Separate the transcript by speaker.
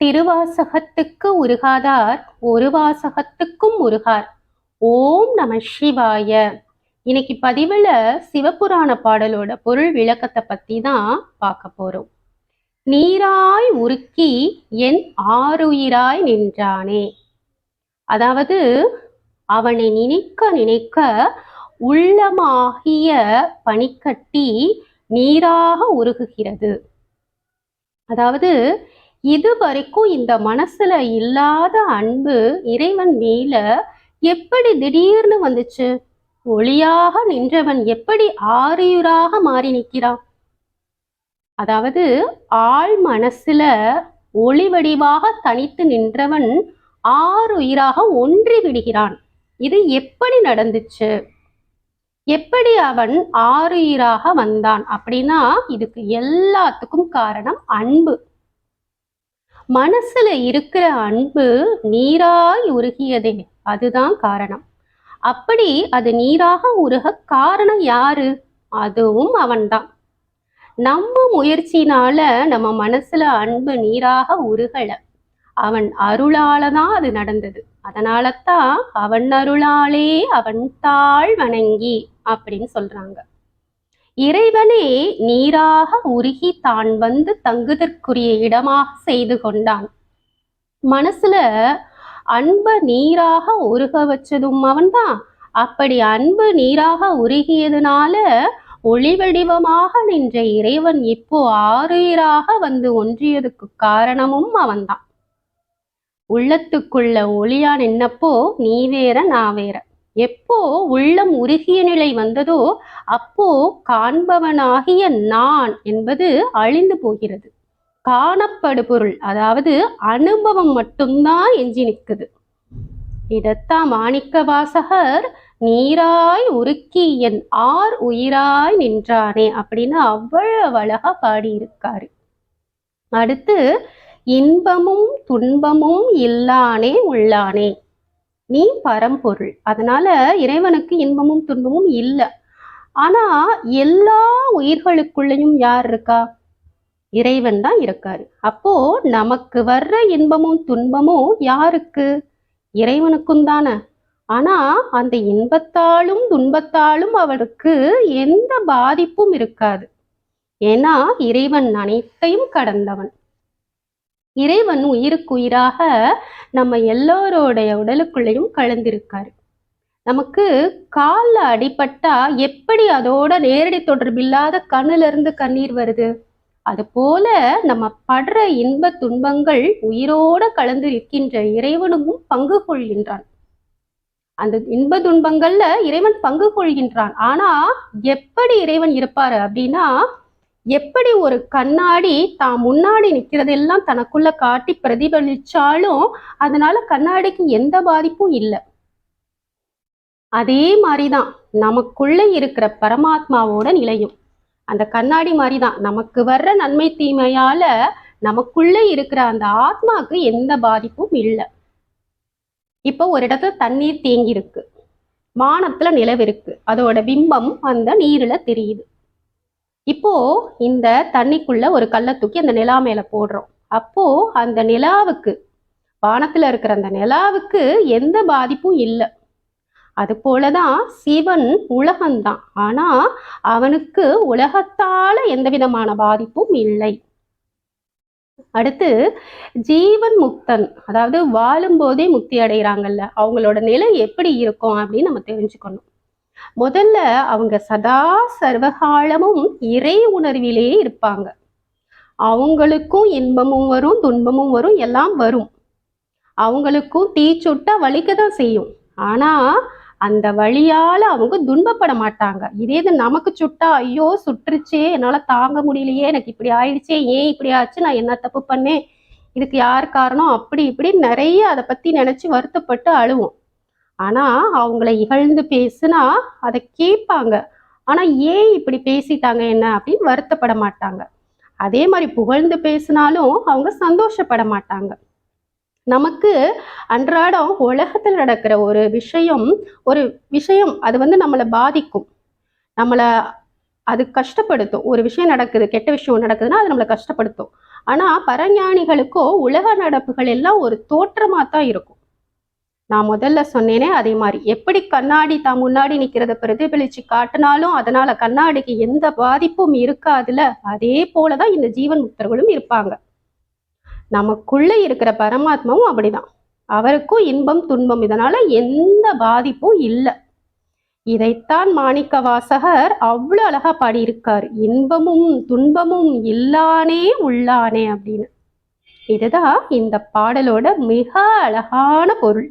Speaker 1: திருவாசகத்துக்கு உருகாதார் ஒரு வாசகத்துக்கும் உருகார். ஓம் நம சிவாய. இன்னைக்கு பதிவுல சிவபுராண பாடலோட பொருள் விளக்கத்தை பத்தி தான் பார்க்க போறோம். நீராய் உருக்கி என் ஆறுயிராய் நின்றானே. அதாவது அவனை நினைக்க நினைக்க உள்ளமாகிய பனிக்கட்டி நீராக உருகுகிறது. அதாவது இது வரைக்கும் இந்த மனசுல இல்லாத அன்பு இறைவன் மேல எப்படி திடீர்னு வந்துச்சு? ஒளியாக நின்றவன் எப்படி ஆரியுராக மாறி நிற்கிறான்? அதாவது ஆள் மனசுல ஒளி வடிவாக தனித்து நின்றவன் ஆறுயிராக ஒன்றி விடுகிறான். இது எப்படி நடந்துச்சு? எப்படி அவன் ஆறுயிராக வந்தான் அப்படின்னா இதுக்கு எல்லாத்துக்கும் காரணம் அன்பு. மனசுல இருக்கிற அன்பு நீராய் உருகியதே. அதுதான் காரணம். அப்படி அது நீராக உருக காரணம் யாரு? அதுவும் அவன்தான். நம்ம முயற்சினால நம்ம மனசுல அன்பு நீராக உருகல. அவன் அருளால தான் அது நடந்தது. அதனால தான் அவன் அருளாலே அவன் தாழ் வணங்கி அப்படின்னு சொல்றாங்க. இறைவனே நீராக உருகி தான் வந்து தங்குதற்குரிய இடமாக செய்து கொண்டான். மனசுல அன்ப நீராக உருக வச்சதும் அவன்தான். அப்படி அன்பு நீராக உருகியதுனால ஒளி வடிவமாக நின்ற இறைவன் இப்போ ஆறுயிராக வந்து ஒன்றியதுக்கு காரணமும் அவன்தான். உள்ளத்துக்குள்ள ஒளியா நின்னப்போ நீ வேற நான் வேற. எப்போ உள்ளம் உருகிய நிலை வந்ததோ அப்போ காண்பவனாகிய நான் என்பது அழிந்து போகிறது. காணப்படு பொருள் அதாவது அனுபவம் மட்டும்தான் எஞ்சி நிற்குது. இதத்தான் மாணிக்க வாசகர் நீராய் உருக்கி என் ஆர் உயிராய் நின்றானே அப்படின்னு அவ்வளவு அழகா பாடியிருக்காரு. அடுத்து இன்பமும் துன்பமும் இல்லானே உள்ளானே நீ பரம்பொருள். அதனால இறைவனுக்கு இன்பமும் துன்பமும் இல்லை. ஆனா எல்லா உயிர்களுக்குள்ளேயும் யார் இருக்கா? இறைவன் தான் இருக்காரு. அப்போ நமக்கு வர்ற இன்பமும் துன்பமும் யாருக்கு? இறைவனுக்கும் தானே. ஆனா அந்த இன்பத்தாலும் துன்பத்தாலும் அவனுக்கு எந்த பாதிப்பும் இருக்காது. ஏன்னா இறைவன் அனைத்தையும் கடந்தவன். இறைவன் உயிருக்கு உயிராக நம்ம எல்லோருடைய உடலுக்குள்ளேயும் கலந்திருக்காரு. நமக்கு காலில் அடிபட்டா எப்படி அதோட நேரடி தொடர்பில்லாத கண்ணுல இருந்து கண்ணீர் வருது? அது போல நம்ம படுற இன்ப துன்பங்கள் உயிரோட கலந்து இருக்கின்ற இறைவனும் பங்கு கொள்கின்றான். அந்த இன்ப துன்பங்கள்ல இறைவன் பங்கு கொள்கின்றான். ஆனா எப்படி இறைவன் இருப்பாரு அப்படின்னா எப்படி ஒரு கண்ணாடி தான் முன்னாடி நிக்கிறதெல்லாம் தனக்குள்ள காட்டி பிரதிபலிச்சாலும் அதனால கண்ணாடிக்கு எந்த பாதிப்பும் இல்லை. அதே மாதிரிதான் நமக்குள்ள இருக்கிற பரமாத்மாவோட நிலையும். அந்த கண்ணாடி மாதிரிதான் நமக்கு வர்ற நன்மை தீமையால நமக்குள்ள இருக்கிற அந்த ஆத்மாக்கு எந்த பாதிப்பும் இல்லை. இப்போ ஒரு இடத்துல தண்ணீர் தேங்கி இருக்கு வானத்துல நிலவு இருக்கு அதோட பிம்பம் அந்த நீர்ல தெரியுது. இப்போ இந்த தண்ணிக்குள்ள ஒரு கல்லை தூக்கி அந்த நிலா மேல போடுறோம். அப்போ அந்த நிலாவுக்கு வானத்துல இருக்கிற அந்த நிலாவுக்கு எந்த பாதிப்பும் இல்லை. அது போலதான் சிவன் உலகம்தான். ஆனா அவனுக்கு உலகத்தால எந்த விதமான பாதிப்பும் இல்லை. அடுத்து ஜீவன் முக்தன் அதாவது வாழும் போதே முக்தி அடைகிறாங்கல்ல அவங்களோட நிலை எப்படி இருக்கும் அப்படின்னு நம்ம தெரிஞ்சுக்கணும். முதல்ல அவங்க சதா சர்வகாலமும் இறை உணர்விலே இருப்பாங்க. அவங்களுக்கும் இன்பமும் வரும் துன்பமும் வரும் எல்லாம் வரும். அவங்களுக்கும் தீ சுட்டா வலிக்க தான் செய்யும். ஆனா அந்த வழியால அவங்க துன்பப்பட மாட்டாங்க. இதே இது நமக்கு சுட்டா ஐயோ சுட்டுருச்சே என்னால தாங்க முடியலையே எனக்கு இப்படி ஆயிடுச்சே ஏன் இப்படி ஆச்சு நான் என்ன தப்பு பண்ணேன் இதுக்கு யார் காரணம் அப்படி இப்படி நிறைய அதை பத்தி நினைச்சு வருத்தப்பட்டு அழுவோம். ஆனா அவங்கள இகழ்ந்து பேசுனா அதை கேட்பாங்க. ஆனா ஏன் இப்படி பேசிட்டாங்க என்ன அப்படின்னு வருத்தப்பட மாட்டாங்க. அதே மாதிரி புகழ்ந்து பேசினாலும் அவங்க சந்தோஷப்பட மாட்டாங்க. நமக்கு அன்றாடம் உலகத்தில் நடக்கிற ஒரு விஷயம் ஒரு விஷயம் அது வந்து நம்மளை பாதிக்கும். நம்மளை அது கஷ்டப்படுத்தும். ஒரு விஷயம் நடக்குது கெட்ட விஷயம் நடக்குதுன்னா அது நம்மளை கஷ்டப்படுத்தும். ஆனா பரஞானிகளுக்கோ உலக நடப்புகள் எல்லாம் ஒரு தோற்றமா தான் இருக்கும். நான் முதல்ல சொன்னேனே அதே மாதிரி. எப்படி கண்ணாடி தான் முன்னாடி நிக்கிறத பிரதிபலிச்சு காட்டினாலும் அதனால கண்ணாடிக்கு எந்த பாதிப்பும் இருக்காதுல அதே போலதான் இந்த ஜீவன் முக்தர்களும் இருப்பாங்க. நமக்குள்ள இருக்கிற பரமாத்மாவும் அப்படிதான். அவருக்கும் இன்பம் துன்பம் இதனால எந்த பாதிப்பும் இல்லை. இதைத்தான் மாணிக்க வாசகர் அவ்வளவு அழகா பாடியிருக்கார். இன்பமும் துன்பமும் இல்லானே உள்ளானே அப்படின்னு. இதுதான் இந்த பாடலோட மிக அழகான பொருள்.